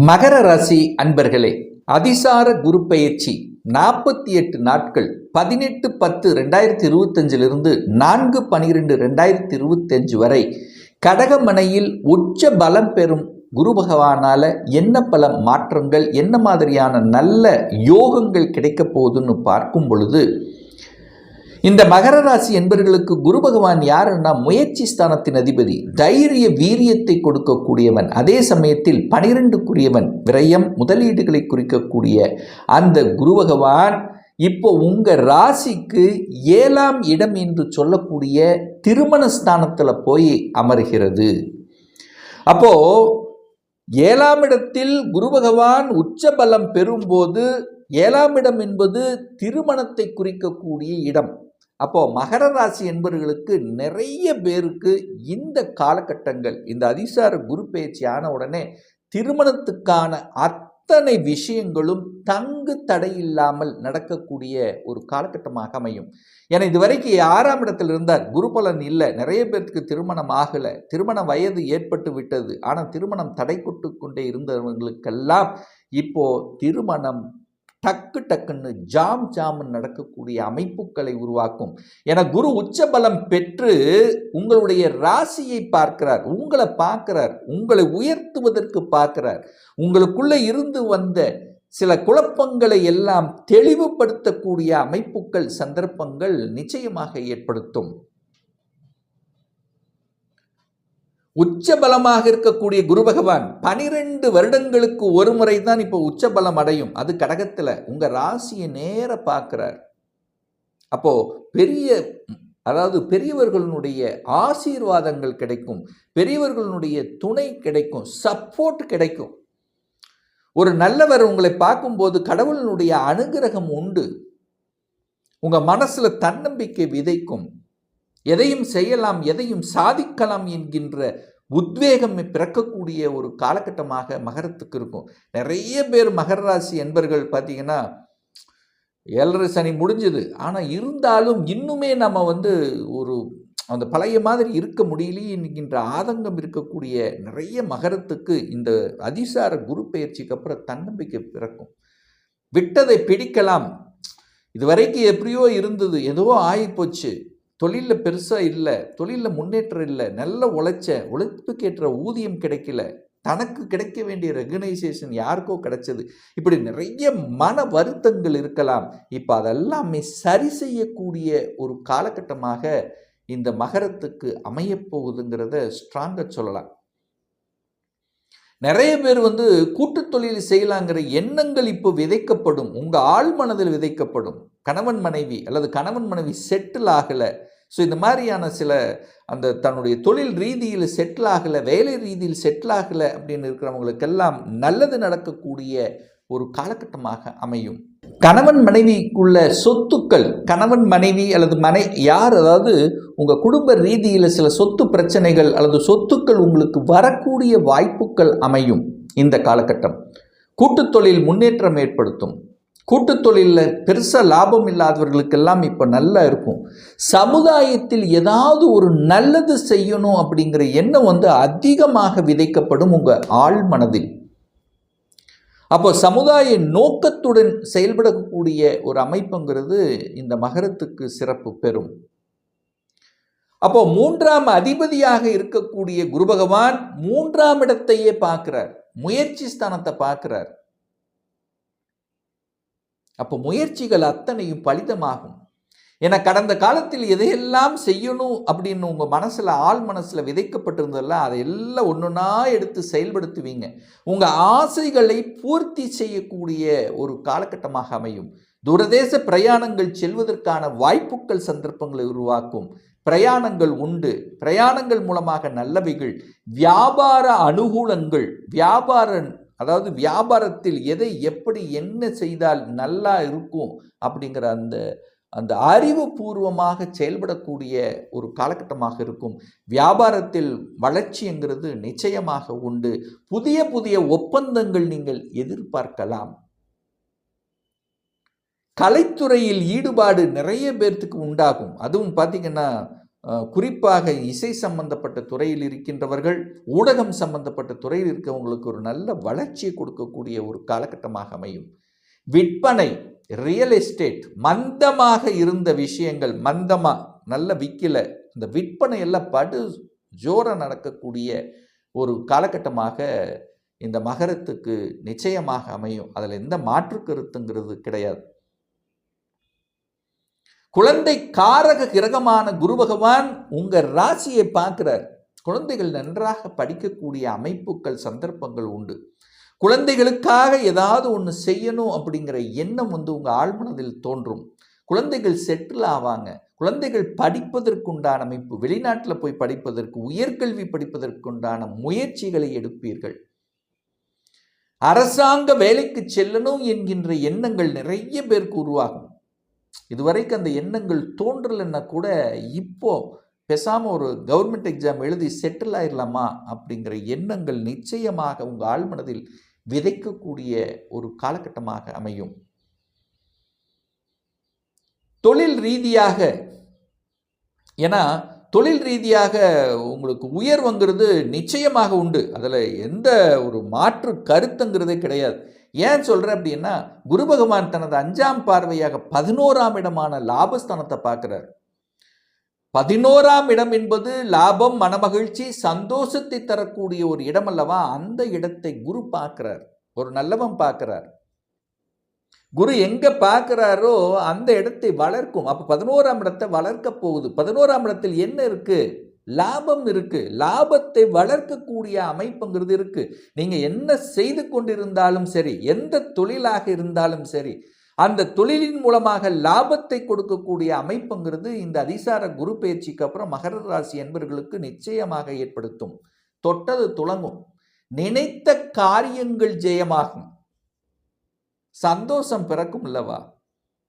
மகர ராசி அன்பர்களே அதிசார குரு பயிற்சி நாற்பத்தி எட்டு நாட்கள் பதினெட்டு பத்து ரெண்டாயிரத்தி இருபத்தஞ்சிலிருந்து நான்கு பனிரெண்டு ரெண்டாயிரத்தி இருபத்தஞ்சு வரை கடகமனையில் உச்ச பலம் பெறும் குரு பகவானால் என்ன பல மாற்றங்கள் என்ன மாதிரியான நல்ல யோகங்கள் கிடைக்க போகுதுன்னு பார்க்கும் பொழுது இந்த மகர ராசி என்பவர்களுக்கு குரு பகவான் யாருன்னா முயற்சி ஸ்தானத்தின் அதிபதி. தைரிய வீரியத்தை கொடுக்கக்கூடியவன். அதே சமயத்தில் பனிரெண்டுக்குரியவன். விரயம் முதலீடுகளை குறிக்கக்கூடிய அந்த குரு பகவான் இப்போ உங்க ராசிக்கு ஏழாம் இடம் என்று சொல்லக்கூடிய திருமண ஸ்தானத்தில் போய் அமர்கிறது. அப்போ ஏழாம் இடத்தில் குரு பகவான் உச்ச பலம் பெறும்போது ஏழாம் இடம் என்பது திருமணத்தை குறிக்கக்கூடிய இடம். அப்போது மகர ராசி என்பவர்களுக்கு நிறைய பேருக்கு இந்த காலகட்டங்கள் இந்த அதிசார குரு பயிற்சி ஆன உடனே திருமணத்துக்கான அத்தனை விஷயங்களும் தங்கு தடையில்லாமல் நடக்கக்கூடிய ஒரு காலகட்டமாக அமையும். ஏன்னா இதுவரைக்கும் ஆறாம் இடத்தில் இருந்தார். குரு பலன் இல்லை. நிறைய பேருக்கு திருமணம் ஆகலை. திருமண வயது ஏற்பட்டு விட்டது. ஆனால் திருமணம் தடை கொட்டு கொண்டே இருந்தவங்களுக்கெல்லாம் இப்போ திருமணம் டக்கு டக்குன்னு ஜாம் ஜாம்னு நடக்கக்கூடிய அமைப்புகளை உருவாக்கும். என குரு உச்ச பலம் பெற்று உங்களுடைய ராசியை பார்க்கிறார் உங்களை பார்க்கிறார் உங்களை உயர்த்துவதற்கு பார்க்கிறார். உங்களுக்குள்ளே இருந்து வந்த சில குழப்பங்களை எல்லாம் தெளிவுபடுத்தக்கூடிய அமைப்புகள் சந்தர்ப்பங்கள் நிச்சயமாக ஏற்படுத்தும். உச்ச பலமாக இருக்கக்கூடிய குரு பகவான் பனிரெண்டு வருடங்களுக்கு ஒரு முறை தான் இப்போ உச்சபலம் அடையும். அது கடகத்தில். உங்கள் ராசியை நேர பார்க்குறார் அப்போ பெரிய அதாவது பெரியவர்களுடைய ஆசீர்வாதங்கள் கிடைக்கும். பெரியவர்களுடைய துணை கிடைக்கும். சப்போர்ட் கிடைக்கும். ஒரு நல்லவர் உங்களை பார்க்கும்போது கடவுளினுடைய அனுகிரகம் உண்டு. உங்கள் மனசில் தன்னம்பிக்கை விதைக்கும். எதையும் செய்யலாம் எதையும் சாதிக்கலாம் என்கின்ற உத்வேகம் பிறக்கக்கூடிய ஒரு காலகட்டமாக மகரத்துக்கு இருக்கும். நிறைய பேர் மகர ராசி என்பர்கள் பார்த்தீங்கன்னா ஏழரை சனி முடிஞ்சது. ஆனால் இருந்தாலும் இன்னுமே நம்ம வந்து ஒரு அந்த பழைய மாதிரி இருக்க முடியலையே என்கின்ற ஆதங்கம் இருக்கக்கூடிய நிறைய மகரத்துக்கு இந்த அதிசார குரு பயிற்சிக்கு அப்புறம் தன்னம்பிக்கை பிறக்கும். விட்டதை பிடிக்கலாம். இதுவரைக்கும் எப்படியோ இருந்தது ஏதோ ஆகிப்போச்சு தொழிலில் பெருசாக இல்லை தொழிலில் முன்னேற்றம் இல்லை நல்ல உழைச்ச உழைப்புக்கேற்ற ஊதியம் கிடைக்கல தனக்கு கிடைக்க வேண்டிய ரெகனைசேஷன் யாருக்கோ கிடைச்சது. இப்படி நிறைய மன வருத்தங்கள் இருக்கலாம். இப்போ அதெல்லாமே சரி செய்யக்கூடிய ஒரு காலகட்டமாக இந்த மகரத்துக்கு அமையப்போகுதுங்கிறத ஸ்ட்ராங்காக சொல்லலாம். நிறைய பேர் வந்து கூட்டு தொழில் செய்யலாங்கிற எண்ணங்கள் இப்போ விதைக்கப்படும். உங்கள் ஆள் மனதில் விதைக்கப்படும். கணவன் மனைவி அல்லது கணவன் மனைவி செட்டில் ஆகலை. ஸோ இந்த மாதிரியான சில அந்த தன்னுடைய தொழில் ரீதியில் செட்டில் ஆகலை வேலை ரீதியில் செட்டில் ஆகலை அப்படின்னு இருக்கிறவங்களுக்கெல்லாம் நல்லது நடக்கக்கூடிய ஒரு காலகட்டமாக அமையும். கணவன் மனைவிக்குள்ள சொத்துக்கள் கணவன் மனைவி அல்லது மனை யார் அதாவது உங்கள் குடும்ப ரீதியில் சில சொத்து பிரச்சனைகள் அல்லது சொத்துக்கள் உங்களுக்கு வரக்கூடிய வாய்ப்புகள் அமையும் இந்த காலகட்டம். கூட்டுத்தொழில் முன்னேற்றம் ஏற்படுத்தும். கூட்டு தொழிலில் பெருசாக லாபம் இல்லாதவர்களுக்கெல்லாம் இப்போ நல்லா இருக்கும். சமுதாயத்தில் ஏதாவது ஒரு நல்லது செய்யணும் அப்படிங்கிற எண்ணம் வந்து அதிகமாக விதைக்கப்படும் உங்கள் ஆள் மனதில். அப்போ சமுதாய நோக்கத்துடன் செயல்படக்கூடிய ஒரு அமைப்புங்கிறது இந்த மகரத்துக்கு சிறப்பு பெறும். அப்போ மூன்றாம் அதிபதியாக இருக்கக்கூடிய குரு பகவான் மூன்றாம் இடத்தையே பார்க்கிறார். முயற்சி ஸ்தானத்தை பார்க்கிறார். அப்போ முயற்சிகள் அத்தனையும் பலிதமாகும். ஏன்னா கடந்த காலத்தில் எதையெல்லாம் செய்யணும் அப்படின்னு உங்கள் மனசில் ஆள் மனசில் விதைக்கப்பட்டிருந்ததில்ல அதை எல்லாம் ஒன்றுனா எடுத்து செயல்படுத்துவீங்க. உங்கள் ஆசைகளை பூர்த்தி செய்யக்கூடிய ஒரு காலகட்டமாக அமையும். தூரதேச பிரயாணங்கள் செல்வதற்கான வாய்ப்புகள் சந்தர்ப்பங்களை உருவாக்கும். பிரயாணங்கள் உண்டு. பிரயாணங்கள் மூலமாக நல்லவைகள். வியாபார அனுகூலங்கள் வியாபார அதாவது வியாபாரத்தில் எதை எப்படி என்ன செய்தால் நல்லா இருக்கும் அப்படிங்கிற அந்த அந்த அறிவுபூர்வமாக செயல்படக்கூடிய ஒரு காலகட்டமாக இருக்கும். வியாபாரத்தில் வளர்ச்சிங்கிறது நிச்சயமாக உண்டு. புதிய புதிய ஒப்பந்தங்கள் நீங்கள் எதிர்பார்க்கலாம். கலைத்துறையில் ஈடுபாடு நிறைய பேர்த்துக்கு உண்டாகும். அதுவும் பார்த்திங்கன்னா குறிப்பாக இசை சம்பந்தப்பட்ட துறையில் இருக்கின்றவர்கள் ஊடகம் சம்பந்தப்பட்ட துறையில் இருக்கவங்களுக்கு ஒரு நல்ல வளர்ச்சியை கொடுக்கக்கூடிய ஒரு காலகட்டமாக அமையும். விற்பனை ரியல் எஸ்டேட் மந்தமாக இருந்த விஷயங்கள் மந்தமாக நல்ல விற்கல இந்த விற்பனை எல்லாம் படு ஜோர நடக்கக்கூடிய ஒரு காலகட்டமாக இந்த மகரத்துக்கு நிச்சயமாக அமையும். அதில் எந்த மாற்று கருத்துங்கிறது கிடையாது. குழந்தை காரக கிரகமான குரு பகவான் உங்க ராசியை பார்க்கிறார். குழந்தைகள் நன்றாக படிக்கக்கூடிய அமைப்புகள் சந்தர்ப்பங்கள் உண்டு. குழந்தைகளுக்காக ஏதாவது ஒன்று செய்யணும் அப்படிங்கிற எண்ணம் வந்து உங்கள் ஆழ்மனதில் தோன்றும். குழந்தைகள் செட்டில் ஆவாங்க. குழந்தைகள் படிப்பதற்குண்டான அமைப்பு வெளிநாட்டில் போய் படிப்பதற்கு உயர்கல்வி படிப்பதற்குண்டான முயற்சிகளை எடுப்பீர்கள். அரசாங்க வேலைக்கு செல்லணும் என்கின்ற எண்ணங்கள் நிறைய பேருக்கு உருவாகும். இதுவரைக்கும் அந்த எண்ணங்கள் தோன்றலைன்னா கூட இப்போ பேசாமல் ஒரு கவர்மெண்ட் எக்ஸாம் எழுதி செட்டில் ஆயிடலாமா அப்படிங்கிற எண்ணங்கள் நிச்சயமாக உங்கள் ஆழ்மனதில் விதைக்கக்கூடிய ஒரு காலகட்டமாக அமையும். தொழில் ரீதியாக ஏன்னா தொழில் ரீதியாக உங்களுக்கு உயர்வுங்கிறது நிச்சயமாக உண்டு. அதில் எந்த ஒரு மாற்று கருத்துங்கிறதே கிடையாது. ஏன் சொல்கிறேன் அப்படின்னா குரு பகவான் தனது அஞ்சாம் பார்வையாக பதினோராம் இடமான லாபஸ்தானத்தை பார்க்குறார். பதினோராம் இடம் என்பது லாபம் மனமகிழ்ச்சி சந்தோஷத்தை தரக்கூடிய ஒரு இடம் அல்லவா? அந்த இடத்தை குரு பார்க்கிறார். ஒரு நல்லவன் பார்க்கிறார். குரு எங்க பார்க்கிறாரோ அந்த இடத்தை வளர்க்கும். அப்போ பதினோராம் இடத்தை வளர்க்க போகுது. பதினோராம் இடத்தில் என்ன இருக்குது லாபம் இருக்கு. லாபத்தை வளர்க்கக்கூடிய அமைப்புங்கிறது இருக்கு. நீங்க என்ன செய்து கொண்டிருந்தாலும் சரி எந்த தொழிலாக இருந்தாலும் சரி அந்த தொழிலின் மூலமாக லாபத்தை கொடுக்கக்கூடிய அமைப்புங்கிறது இந்த அதிசார குரு பயிற்சிக்கு அப்புறம் மகர ராசி என்பவர்களுக்கு நிச்சயமாக ஏற்படுத்தும். தொட்டது துளங்கும். நினைத்த காரியங்கள் ஜெயமாகும். சந்தோஷம் பிறக்கும் அல்லவா?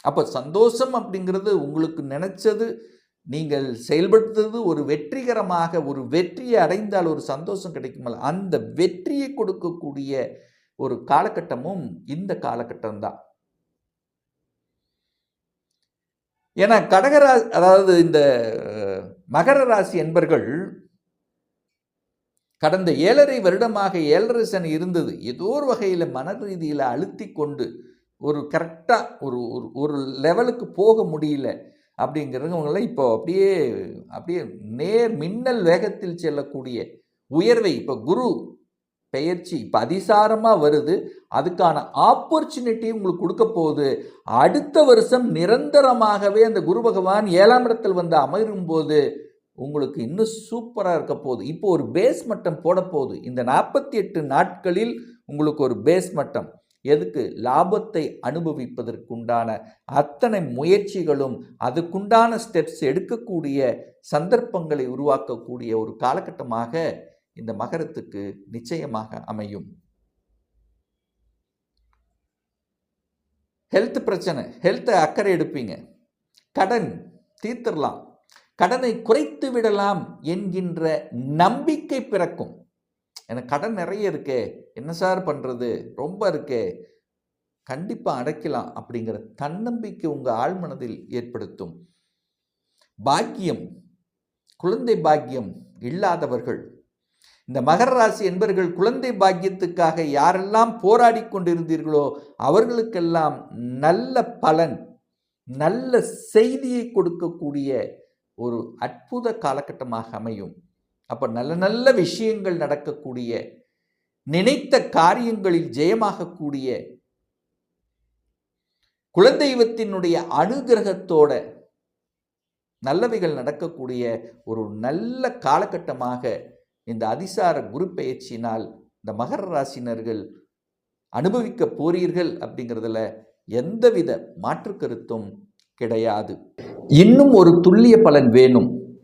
அப்போ சந்தோஷம் அப்படிங்கிறது உங்களுக்கு நினைச்சது நீங்கள் செயல்படுத்துறது ஒரு வெற்றிகரமாக ஒரு வெற்றியை அடைந்தால் ஒரு சந்தோஷம் கிடைக்குமல்ல அந்த வெற்றியை கொடுக்கக்கூடிய ஒரு காலகட்டமும் இந்த காலகட்டம்தான். ஏன்னா கடகரா அதாவது இந்த மகர ராசி என்பர்கள் கடந்த ஏழரை வருடமாக ஏழரை சனி இருந்தது. ஏதோ ஒரு வகையில் மன ரீதியில் அழுத்தி கொண்டு ஒரு கரெக்டாக ஒரு ஒரு ஒரு லெவலுக்கு போக முடியல. அப்படிங்கிறவங்களாம் இப்போ அப்படியே அப்படியே நேர் மின்னல் வேகத்தில் செல்லக்கூடிய உயர்வை இப்போ குரு பெயர்ச்சி இப்போ அதிசாரமாக வருது. அதுக்கான ஆப்பர்ச்சுனிட்டி உங்களுக்கு கொடுக்க போகுது. அடுத்த வருஷம் நிரந்தரமாகவே அந்த குரு பகவான் ஏழாம் இடத்தில் வந்து அமரும் போது உங்களுக்கு இன்னும் சூப்பராக இருக்க போகுது. இப்போ ஒரு பேஸ் மட்டம் போட போகுது. இந்த நாற்பத்தி எட்டு நாட்களில் உங்களுக்கு ஒரு பேஸ் மட்டம். எதுக்கு? லாபத்தை அனுபவிப்பதற்குண்டான அத்தனை முயற்சிகளும் அதுக்குண்டான ஸ்டெப்ஸ் எடுக்கக்கூடிய சந்தர்ப்பங்களை உருவாக்கக்கூடிய ஒரு காலகட்டமாக இந்த மகரத்துக்கு நிச்சயமாக அமையும். ஹெல்த் பிரச்சனை. ஹெல்த்தை அக்கறை எடுப்பீங்க. கடன் தீர்த்திடலாம் கடனை குறைத்து விடலாம் என்கின்ற நம்பிக்கை பிறக்கும். எனக்கு கடன் நிறைய இருக்கே. என்ன சார் பண்ணுறது ரொம்ப இருக்கே. கண்டிப்பாக அடைக்கலாம் அப்படிங்கிற தன்னம்பிக்கை உங்கள் ஆழ்மனதில் ஏற்படுத்தும். பாக்கியம் குழந்தை பாக்கியம் இல்லாதவர்கள். இந்த மகர ராசி என்பவர்கள் குழந்தை பாக்கியத்துக்காக யாரெல்லாம் போராடி கொண்டிருந்தீர்களோ அவர்களுக்கெல்லாம் நல்ல பலன் நல்ல செய்தியை கொடுக்கக்கூடிய ஒரு அற்புத காலகட்டமாக அமையும். அப்போ நல்ல நல்ல விஷயங்கள் நடக்கக்கூடிய நினைத்த காரியங்களில் ஜெயமாகக்கூடிய குலதெய்வத்தினுடைய அனுகிரகத்தோட நல்லவைகள் நடக்கக்கூடிய ஒரு நல்ல காலகட்டமாக இந்த அதிசார குரு பயிற்சியினால் இந்த மகர ராசினர்கள் அனுபவிக்க போறீர்கள் அப்படிங்கிறதுல எந்தவித மாற்று கருத்தும் கிடையாது. இன்னும் ஒரு துல்லிய பலன் வேணும்.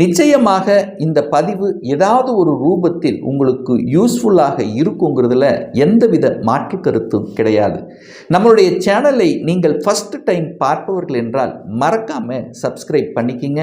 நிச்சயமாக இந்த பதிவு ஏதாவது ஒரு ரூபத்தில் உங்களுக்கு யூஸ்ஃபுல்லாக இருக்குங்கிறதுல எந்தவித மாற்று கருத்தும் கிடையாது. நம்மளுடைய சேனலை நீங்கள் ஃபஸ்ட்டு டைம் பார்ப்பவர்கள் என்றால் மறக்காமல் சப்ஸ்கிரைப் பண்ணிக்கிங்க.